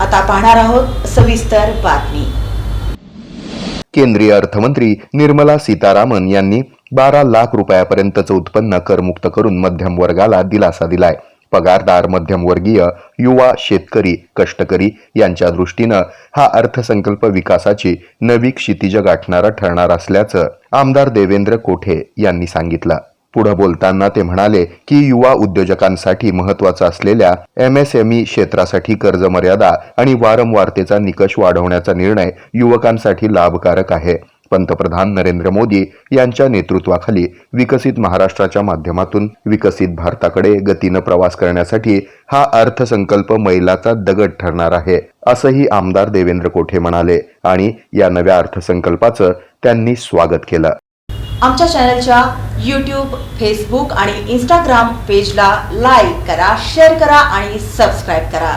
आता पाहणार आहोत सविस्तर बातमी. केंद्रीय अर्थमंत्री निर्मला सीतारामन यांनी बारा लाख रुपयापर्यंतचं उत्पन्न करमुक्त करून मध्यम वर्गाला दिलासा दिलाय. पगारदार मध्यमवर्गीय युवा शेतकरी कष्टकरी यांच्या दृष्टीनं हा अर्थसंकल्प विकासाची नवी क्षितिज गाठणारा ठरणार असल्याचं आमदार देवेंद्र कोठे यांनी सांगितलं. पुढे बोलताना ते म्हणाले की युवा उद्योजकांसाठी महत्त्वाचा असलेल्या एम एस एम ई क्षेत्रासाठी कर्ज मर्यादा आणि वारंवारतेचा निकष वाढवण्याचा निर्णय युवकांसाठी लाभकारक आहे. पंतप्रधान नरेंद्र मोदी यांच्या नेतृत्वाखाली विकसित महाराष्ट्राच्या माध्यमातून विकसित भारताकडे गतीनं प्रवास करण्यासाठी हा अर्थसंकल्प मैलाचा दगड ठरणार आहे असंही आमदार देवेंद्र कोठे म्हणाले आणि या नव्या अर्थसंकल्पाचं त्यांनी स्वागत केलं. आमच्या चॅनलच्या यूट्यूब फेसबुक आणि इंस्टाग्राम पेजला लाईक करा शेअर करा आणि सबस्क्राईब करा.